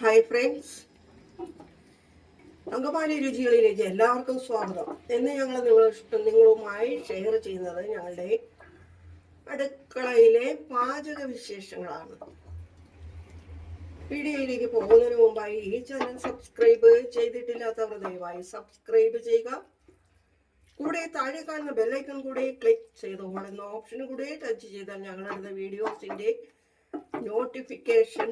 Hi friends Angamaly രുചികളിലേക്ക് എല്ലാവർക്കും സ്വാഗതം. എന്ന് ഞങ്ങൾ നിങ്ങളുമായി ഷെയർ ചെയ്യുന്നത് ഞങ്ങളുടെ അടുക്കളയിലെ പാചക വിശേഷങ്ങളാണ്. വീഡിയോയിലേക്ക് പോകുന്നതിന് മുമ്പായി ഈ ചാനൽ സബ്സ്ക്രൈബ് ചെയ്തിട്ടില്ലാത്തവർ ദയവായി സബ്സ്ക്രൈബ് ചെയ്യുക. കൂടെ താഴെ കാണുന്ന ബെല്ലൈക്കൺ കൂടെ ക്ലിക്ക് ചെയ്ത് ഓടുന്ന ഓപ്ഷൻ കൂടെ ടച്ച് ചെയ്താൽ ഞങ്ങളുടെ വീഡിയോസിന്റെ നോട്ടിഫിക്കേഷൻ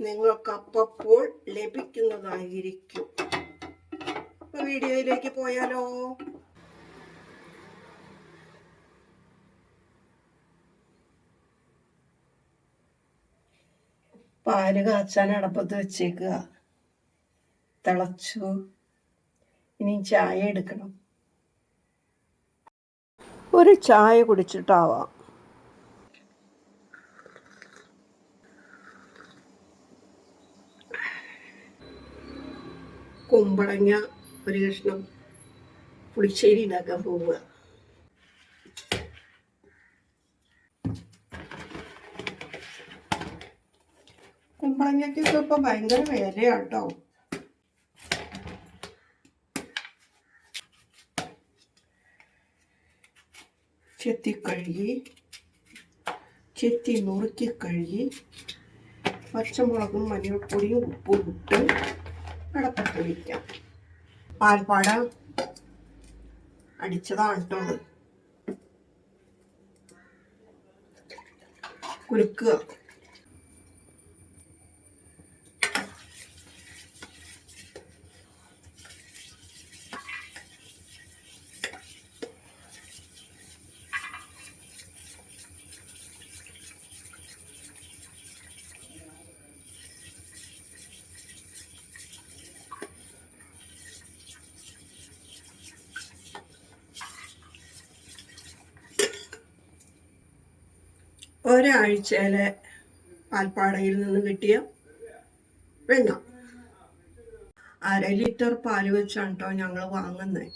നിങ്ങൾക്ക് അപ്പപ്പോൾ ലഭിക്കുന്നതായിരിക്കും. അപ്പൊ വീഡിയോയിലേക്ക് പോയാലോ? പാൽ കാച്ചാൻ അടപ്പത്ത് വെച്ചേക്കുക. തിളച്ചു. ഇനി ചായ എടുക്കണം. ഒരു ചായ കുടിച്ചിട്ടാവാം. കുമ്പളങ്ങ ഒരു കഷ്ണം പുളിശ്ശേരി ഉണ്ടാക്കാൻ പോവുക കുമ്പളങ്ങയ്ക്കൊക്കെ ഇപ്പൊ ഭയങ്കര വിലയാട്ടോ. ചെത്തി കഴുകി ചെത്തി നുറുക്കി കഴുകി പച്ചമുളകും മഞ്ഞൾപ്പൊടിയും ഉപ്പും ഇട്ട് അടപ്പത്ത് വയ്ക്കാം പാൽപ്പാട അടിച്ചതാണ് കേട്ടോ. കുലുക്കുക ഒരാഴ്ചയിലെ പാൽപ്പാടയിൽ നിന്ന് കിട്ടിയ വെണ്ണ. അര ലിറ്റർ പാൽ വെച്ചാണ് കേട്ടോ ഞങ്ങൾ വാങ്ങുന്നത്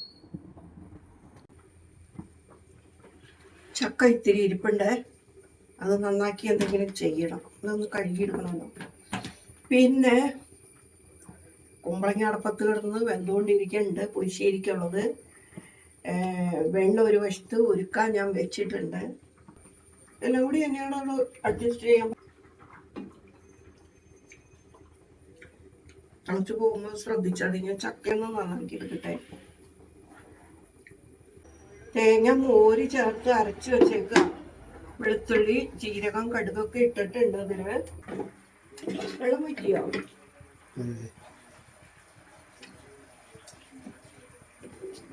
ചക്ക ഇത്തിരി ഇരിപ്പുണ്ട്. അത് നന്നാക്കി എന്തെങ്കിലും ചെയ്യണം. അതൊന്ന് കഴുകിയെടുക്കണമല്ലോ പിന്നെ കുമ്പളങ്ങ അടപ്പത്ത് കിടന്ന് വെന്തുകൊണ്ടിരിക്കുന്നുണ്ട്. പുളിശ്ശേരിക്കുള്ളത്. വെണ്ണ ഒരു വശത്ത് ഉരുക്കാൻ ഞാൻ വെച്ചിട്ടുണ്ട്. എല്ലാം കൂടി എന്നെയാണ് അഡ്ജസ്റ്റ് ചെയ്യാൻ തിളച്ചു പോകുമ്പോൾ ശ്രദ്ധിച്ചാൽ ഞാൻ ചക്കയൊന്നും നന്നാക്കി എടുക്കട്ടെ തേങ്ങ മോര് ചേർത്ത് അരച്ച് വെച്ചേക്കുക വെളുത്തുള്ളി ജീരകം കടുകൊക്കെ ഇട്ടിട്ടുണ്ട് അതിന് വെള്ളം വയ്ക്കുക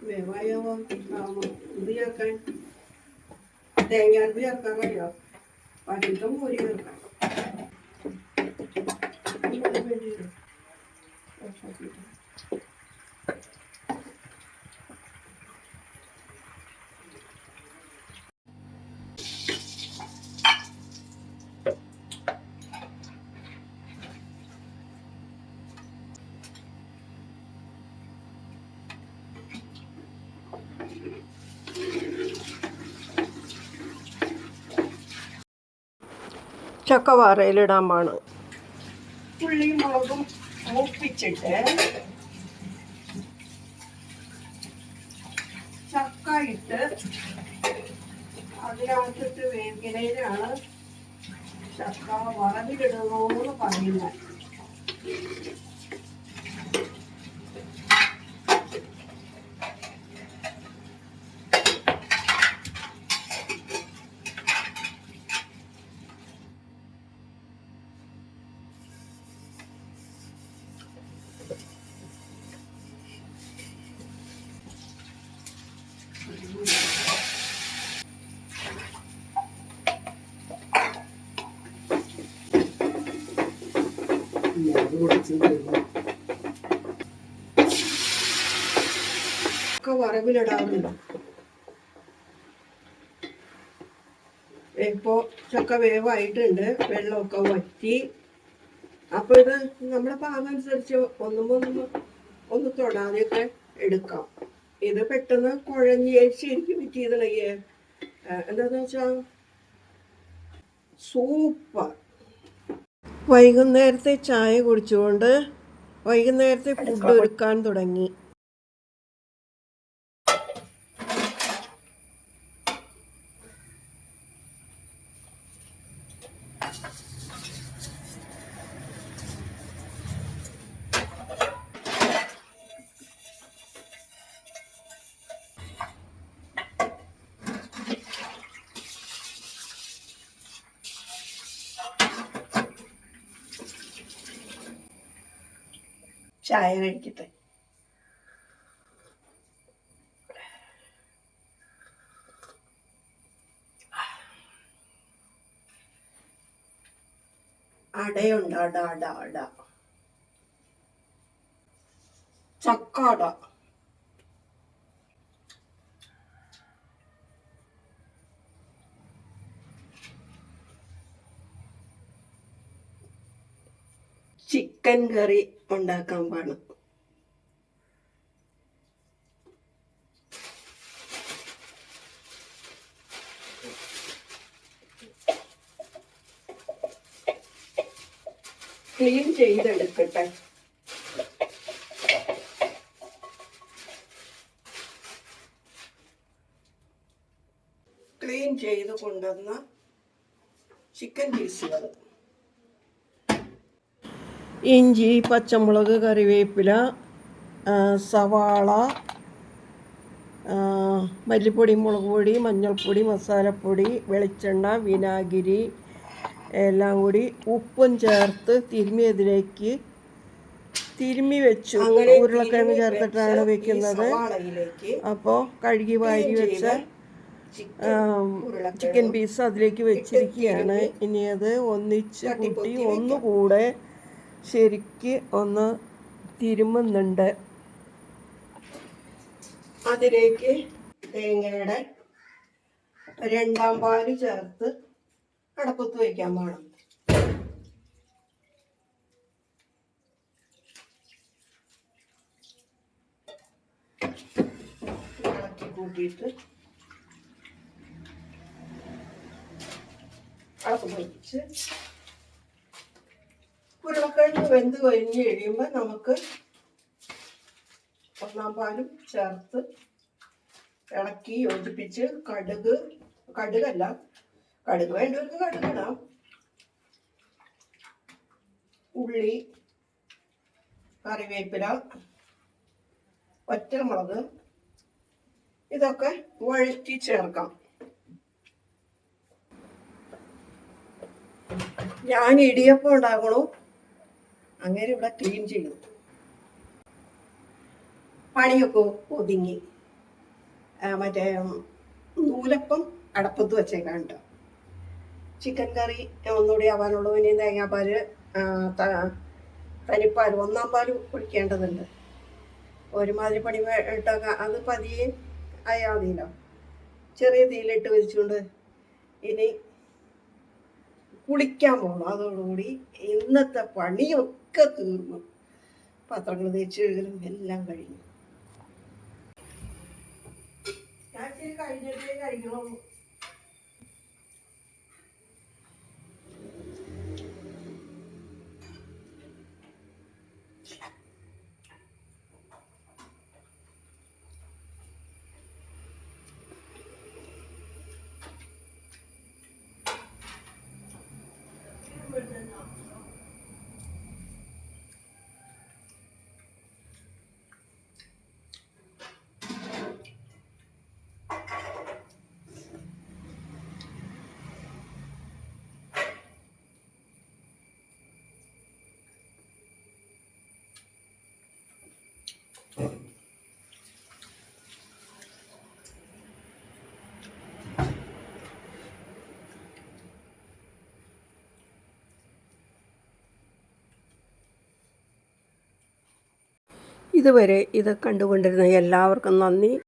വേവായോ? ഇത് ചേർക്കാൻ? തേങ്ങ അരപ്പ് ചേർക്കാൻ കഴിയോ പതിട്ടും മോര് ചേർക്കാം Thank വേണ്ടിയിട്ട് ചക്ക വറയിലിടാൻ പാണ് ഉള്ളിയും മുളകും മൂപ്പിച്ചിട്ട് ചക്ക ഇട്ട് അതിനകത്തിട്ട് വേവിക്കണേനാണ് ചക്ക വറവിലിടണമെന്ന് പറയുന്നത്. ഒക്കെ വറവിലിടാറുണ്ട് ഇപ്പോ ചക്ക വേവായിട്ടുണ്ട്. വെള്ളമൊക്കെ വറ്റി. അപ്പൊ ഇത് നമ്മുടെ പാകം അനുസരിച്ച് ഒന്നും ഒന്നും ഒന്ന് തൊടാതെയൊക്കെ എടുക്കാം. ഇത് പെട്ടെന്ന് കുഴഞ്ഞ് ശരിക്കും പറ്റിയതല്ലേ എന്താന്ന് വെച്ചാ? സൂപ്പർ. വൈകുന്നേരത്തെ ചായ കുടിച്ചുകൊണ്ട് വൈകുന്നേരത്തെ ഫുഡ് ഒരുക്കാൻ തുടങ്ങി. ചായ കഴിക്കട്ടെ. അടയുണ്ട് അട അട അട. ചക്കാട. ചിക്കൻ കറി ഉണ്ടാക്കാൻ പാണ് ക്ലീൻ ചെയ്തെടുക്കട്ടെ. ക്ലീൻ ചെയ്ത് കൊണ്ടുവന്ന ചിക്കൻ പീസുകൾ. ഇഞ്ചി പച്ചമുളക് കറിവേപ്പില സവാള മല്ലിപ്പൊടി മുളക് പൊടി മഞ്ഞൾപ്പൊടി മസാലപ്പൊടി വെളിച്ചെണ്ണ വിനാഗിരി എല്ലാം കൂടി ഉപ്പും ചേർത്ത് തിരുമ്മിയതിലേക്ക് തിരുമ്മി വെച്ചു. ഉരുളക്കിഴങ്ങ് ചേർത്തിട്ടാണ് വെക്കുന്നത്. അപ്പോൾ കഴുകി വാരി വെച്ച ചിക്കൻ പീസ് അതിലേക്ക് വെച്ചിരിക്കുകയാണ്. ഇനി അത് ഒന്നിച്ച് കൂട്ടി ഒന്നുകൂടെ ശരിക്ക് ഒന്ന് തിരുമുന്നുണ്ട് അതിലേക്ക് തേങ്ങയുടെ രണ്ടാം പാൽ ചേർത്ത് അടപ്പത്ത് വയ്ക്കാൻ പാടും. ഇളക്കി കൂട്ടിയിട്ട് അടപ്പ് വെച്ച് വെന്ത് കഴിഞ്ഞ് കഴിയുമ്പോൾ നമുക്ക് ഒന്നാം പാലും ചേർത്ത് ഇളക്കി യോജിപ്പിച്ച് കടുക് കടുകല്ല കടുക് വേണ്ടവർക്ക് കടുകിടാം. ഉള്ളി കറിവേപ്പില ഒറ്റമുളക് ഇതൊക്കെ വഴറ്റി ചേർക്കാം. ഞാൻ ഇടിയപ്പം ഉണ്ടാക്കണു. അങ്ങനെ ഇവിടെ ക്ലീൻ ചെയ്യും പണിയൊക്കെ ഒതുങ്ങി. മറ്റേ നൂലപ്പം അടപ്പത്ത് വെച്ചേക്കാൻ ചിക്കൻ കറി ഒന്നുകൂടി ആവാനുള്ളൂ. ഇനി തേങ്ങാപ്പാൽ തനിപ്പാൽ ഒന്നാം പാൽ കുടിക്കേണ്ടതുണ്ട് ഒരുമാതിരി പണി ഇട്ടൊക്കെ അത് പതിയെ ആയാൽ ചെറിയ തീയിലിട്ട് വെച്ചുകൊണ്ട് ഇനി കുളിക്കാൻ പോകണം അതോടുകൂടി ഇന്നത്തെ പണിയൊക്കെ തീർന്നു. പാത്രങ്ങൾ തേച്ച് കഴുകലും എല്ലാം കഴിഞ്ഞു. കഴിഞ്ഞിട്ടേ കഴിക്കണുള്ളൂ. ഇതുവരെ ഇത് കണ്ടുകൊണ്ടിരുന്ന എല്ലാവർക്കും നന്ദി.